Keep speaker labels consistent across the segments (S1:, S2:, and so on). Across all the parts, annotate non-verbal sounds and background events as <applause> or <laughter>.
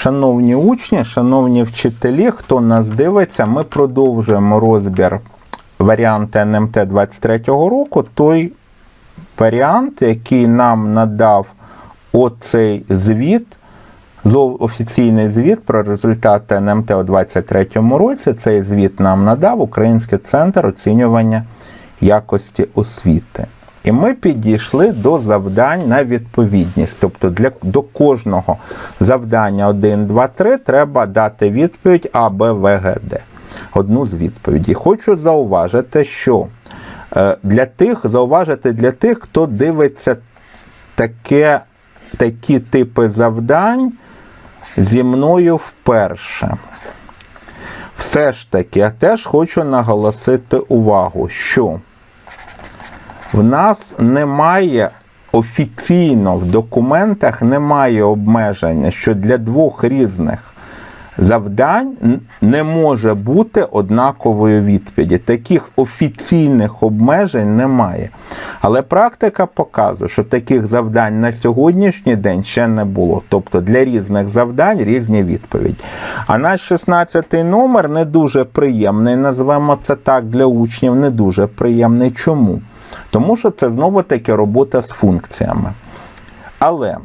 S1: Шановні учні, шановні вчителі, хто нас дивиться, ми продовжуємо розбір варіанти НМТ 23-го року. Той варіант, який нам надав оцей звіт, офіційний звіт про результати НМТ у 23-му році. Цей звіт нам надав Український центр оцінювання якості освіти. І ми підійшли до завдань на відповідність. Тобто для, до кожного завдання 1, 2, 3 треба дати відповідь А, Б, В, Г, Д. Одну з відповідей. Хочу зауважити, що е, для тих, зауважити для тих, хто дивиться таке, такі типи завдань зі мною вперше. Все ж таки, я теж хочу наголосити увагу, що в нас немає офіційно в документах немає обмеження, що для двох різних завдань не може бути однакової відповіді. Таких офіційних обмежень немає. Але практика показує, що таких завдань на сьогоднішній день ще не було. Тобто для різних завдань різні відповіді. А наш 16-й номер не дуже приємний, називаємо це так для учнів, не дуже приємний. Чому? Тому що це знову таки робота з функціями. Але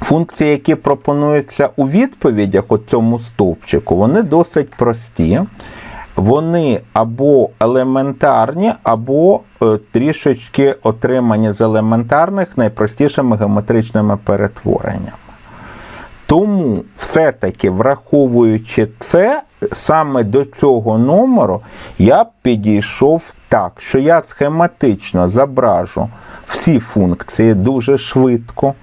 S1: функції, які пропонуються у відповідях у цьому стовпчику, вони досить прості. Вони або елементарні, або е, трішечки отримані з елементарних найпростішими геометричними перетвореннями. Тому все-таки, враховуючи це, саме до цього номеру я підійшов так, що я схематично зображу всі функції дуже швидко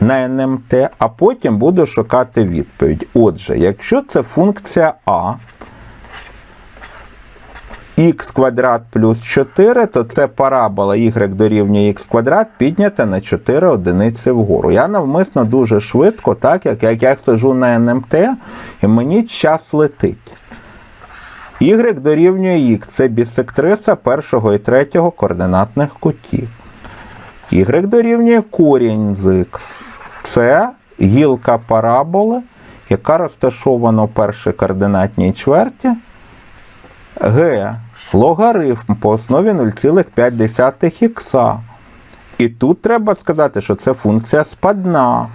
S1: на НМТ, а потім буду шукати відповідь. Отже, якщо це функція А, х квадрат плюс 4, то це парабола y дорівнює х квадрат піднята на 4 одиниці вгору. Я навмисно дуже швидко, так як, як я сижу на НМТ, і мені час летить. Y дорівнює х це бісектриса першого і третього координатних кутів. Y дорівнює корінь з х. Це гілка параболи, яка розташована у першій координатній чверті. Г. Логарифм по основі 0,5 х. І тут треба сказати, що це функція спадна.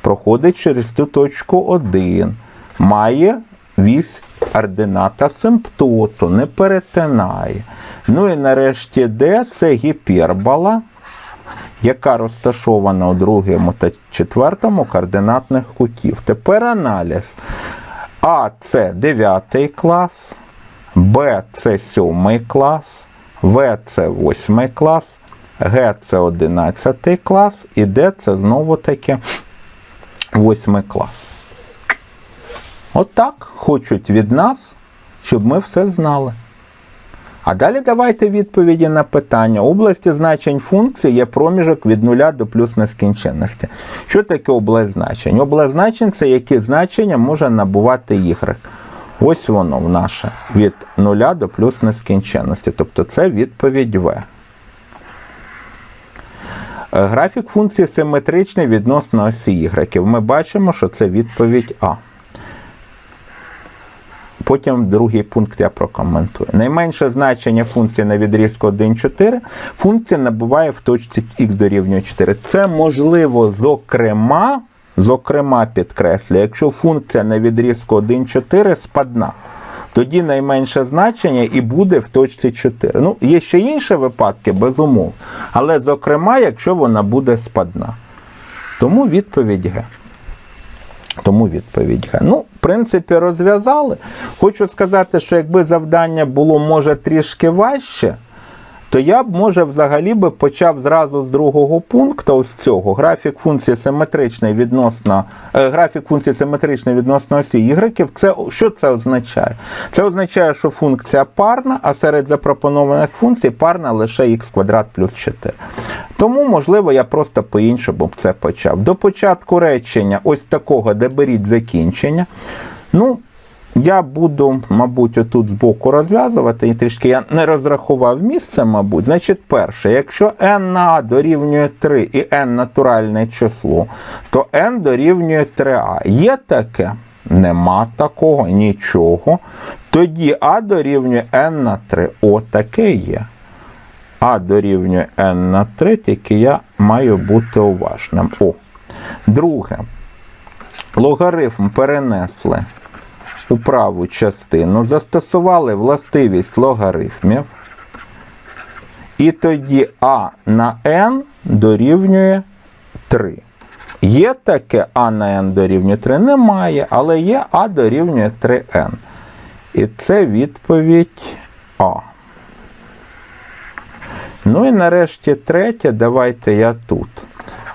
S1: Проходить через цю точку 1. Має вісь ордината симптоту, не перетинає. Ну і нарешті D це гіпербола, яка розташована у другому та четвертому координатних кутів. Тепер аналіз. А це 9 клас. Б це 7 клас, В це 8 клас, Г це 11 клас і Д це знову таки 8 клас. Отак хочуть від нас, щоб ми все знали. А далі давайте відповіді на питання. Області значень функції є проміжок від нуля до плюс нескінченності. Що таке область значень? Область значень це які значення може набувати y. Ось воно в наше від нуля до плюс нескінченності. Тобто це відповідь В. Графік функції симетричний відносно осі y. Ми бачимо, що це відповідь А. Потім другий пункт я прокоментую. Найменше значення функції на відрізку 1,4 функція набуває в точці х дорівнює 4. Це можливо, зокрема, зокрема підкреслю, якщо функція на відрізку 1,4 спадна. Тоді найменше значення і буде в точці 4. Ну, є ще інші випадки, безумовно. Але, зокрема, якщо вона буде спадна. Тому відповідь Г. Тому відповідь. Ну, в принципі, розв'язали. Хочу сказати, що якби завдання було, може, трішки важче, то я б, може, взагалі би почав зразу з другого пункту, ось цього. Графік функції симетричний відносно, е, графік функції симетричний відносно осі y. Це, що це означає? Це означає, що функція парна, а серед запропонованих функцій парна лише х квадрат плюс 4. Тому, можливо, я просто по-іншому б це почав. До початку речення, ось такого, де беріть закінчення. Ну, я буду, мабуть, отут збоку розв'язувати, і трішки я не розрахував місце, мабуть. Значить, перше, якщо n на a дорівнює 3 і n натуральне число, то n дорівнює 3a. Є таке? Нема такого, нічого. Тоді а дорівнює n на 3. О, таке є. А дорівнює n на 3, тільки я маю бути уважним. О. Друге. Логарифм перенесли у праву частину, застосували властивість логарифмів. І тоді а на n дорівнює 3. Є таке а на n дорівнює 3? Немає, але є а дорівнює 3n. І це відповідь А. Ну і нарешті третє, давайте я тут.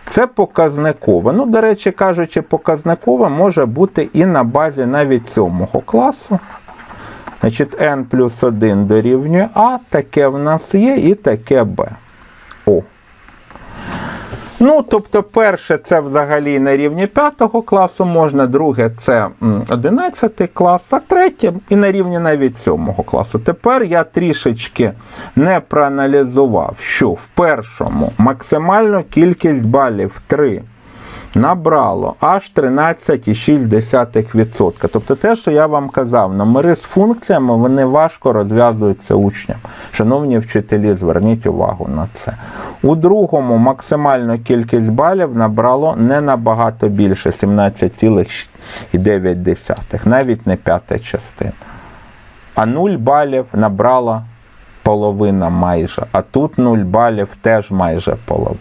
S1: Це показникове. Ну, до речі, кажучи, показникове може бути і на базі навіть сьомого класу. Значить, n плюс 1 дорівнює А, таке в нас є, і таке Б. Ну, тобто, перше, це взагалі на рівні 5 класу можна, друге це 11 клас, а третє і на рівні навіть 7 класу. Тепер я трішечки не проаналізував, що в першому максимальну кількість балів 3 набрало аж 13,6%. Тобто те, що я вам казав, номери з функціями вони важко розв'язуються учням. Шановні вчителі, зверніть увагу на це. У другому максимальну кількість балів набрало не набагато більше 17,9, навіть не п'ята частина. А 0 балів набрала половина майже, а тут 0 балів теж майже половина.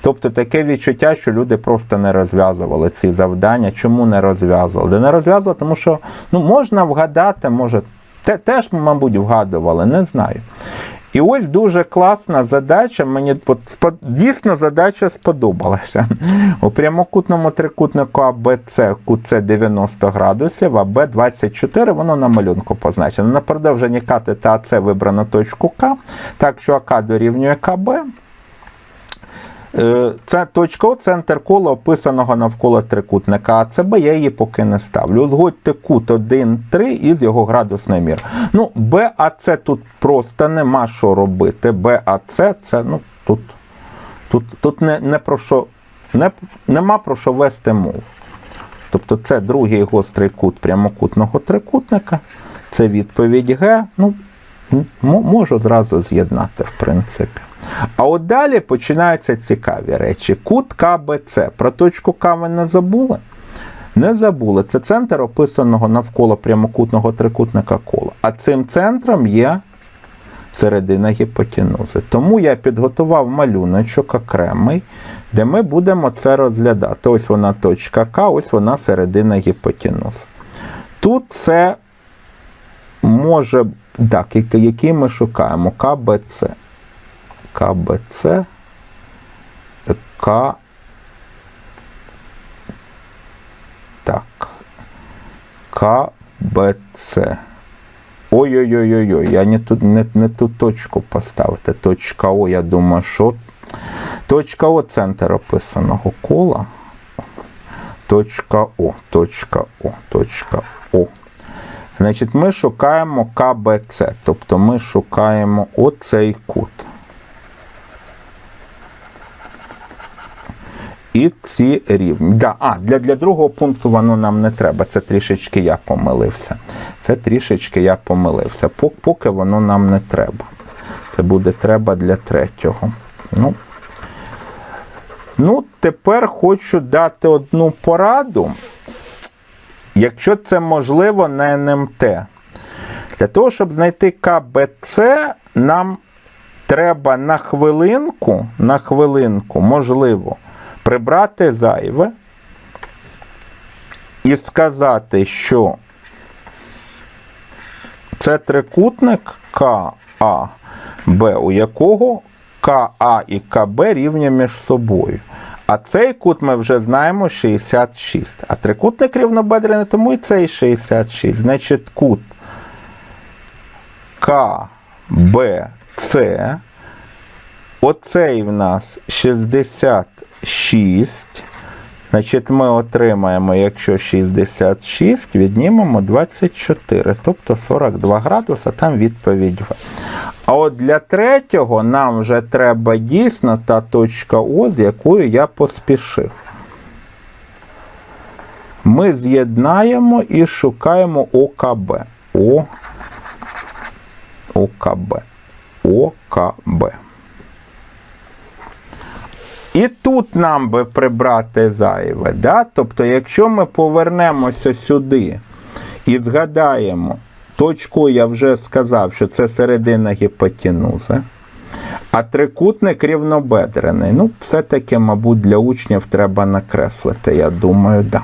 S1: Тобто таке відчуття, що люди просто не розв'язували ці завдання. Чому не розв'язували? Не розв'язували, тому що ну, можна вгадати, може, те, теж, мабуть, вгадували, не знаю. І ось дуже класна задача. Мені дійсно задача сподобалася. <laughs> У прямокутному трикутнику АБЦ С 90 градусів, а Б 24, воно на малюнку позначено. На продовженні кати та АЦ вибрано точку К, так що АК дорівнює КБ. Е, Це точка центр кола описаного навколо трикутника АЦБ, я її поки не ставлю. Узгодьте кут 1, 3 із його градусною мір. Ну, БАЦ тут просто нема що робити. БАЦ це, ну, тут, тут, тут не, не про що, не, нема про що вести мову. Тобто це другий гострий кут прямокутного трикутника, це відповідь Г. Ну, можу зразу з'єднати, в принципі. А от далі починаються цікаві речі. Кут КБЦ. Про точку К ви не забули? Не забули. Це центр описаного навколо прямокутного трикутника кола. А цим центром є середина гіпотенузи. Тому я підготував малюночок окремий, де ми будемо це розглядати. Ось вона точка К, ось вона середина гіпотенузи. Тут це може, так, який- ми шукаємо? КБЦ. КБЦ, К. Так. КБЦ. Ой-ой-ой-ой, я не ту, не, не ту точку поставити. Точка О, я думаю, що. Точка О центр описаного кола. Точка О, точка О, точка О. Значить, ми шукаємо КБЦ, тобто ми шукаємо оцей кут. І ці рівні. Да, а, для, для другого пункту воно нам не треба. Це трішечки я помилився. Це трішечки я помилився. Поки воно нам не треба. Це буде треба для третього. Ну, ну тепер хочу дати одну пораду. Якщо це можливо на НМТ. Для того, щоб знайти КБЦ, нам треба на хвилинку, на хвилинку, можливо, прибрати зайве і сказати, що це трикутник КАБ, у якого КА і КБ рівні між собою. А цей кут ми вже знаємо 66. А трикутник рівнобедрений, тому і цей 66. Значить, кут КБЦ. Оцей в нас 66. Значить, ми отримаємо, якщо 66, віднімемо 24, тобто 42 градуса, там відповідь. А от для третього нам вже треба дійсно та точка О, з якою я поспішив. Ми з'єднаємо і шукаємо ОКБ. О, ОКБ. ОКБ. І тут нам би прибрати зайве. Да? Тобто, якщо ми повернемося сюди і згадаємо, точку я вже сказав, що це середина гіпотенузи, а трикутник рівнобедрений. Ну, все-таки, мабуть, для учнів треба накреслити. Я думаю, да.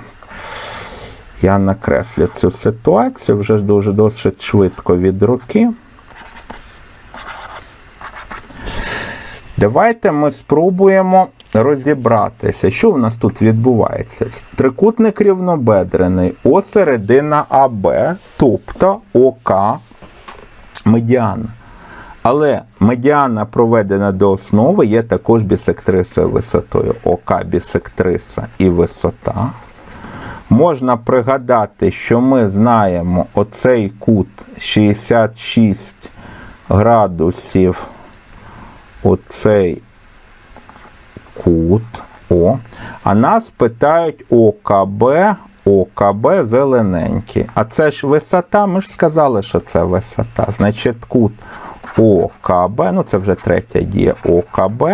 S1: Я накреслю цю ситуацію вже дуже досить швидко від руки. Давайте ми спробуємо розібратися, що в нас тут відбувається. Трикутник рівнобедрений, О середина АБ, тобто ОК медіана. Але медіана проведена до основи є також бісектрисою висотою. ОК бісектриса і висота. Можна пригадати, що ми знаємо оцей кут 66 градусів оцей кут О. А нас питають ОКБ, ОКБ зелененький. А це ж висота, ми ж сказали, що це висота. Значить, кут ОКБ, ну це вже третя дія ОКБ.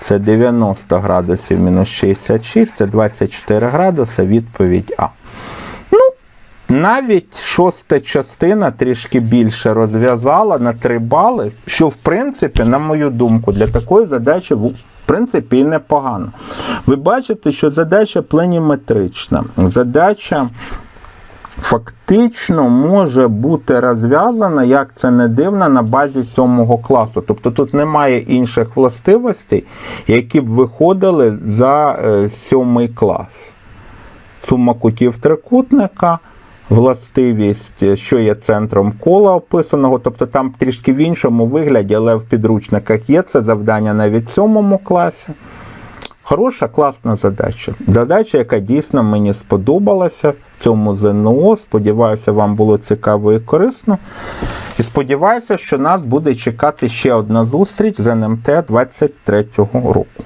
S1: Це 90 градусів мінус 66, це 24 градуси, відповідь А. Навіть шоста частина трішки більше розв'язала на 3 бали, що, в принципі, на мою думку, для такої задачі в принципі і непогано. Ви бачите, що задача пленіметрична. Задача фактично може бути розв'язана, як це не дивно, на базі сьомого класу. Тобто тут немає інших властивостей, які б виходили за е, сьомий клас. Сума кутів трикутника властивість, що є центром кола описаного, тобто там трішки в іншому вигляді, але в підручниках є це завдання навіть в сьомому класі. Хороша, класна задача. Задача, яка дійсно мені сподобалася в цьому ЗНО. Сподіваюся, вам було цікаво і корисно. І сподіваюся, що нас буде чекати ще одна зустріч з НМТ 23 року.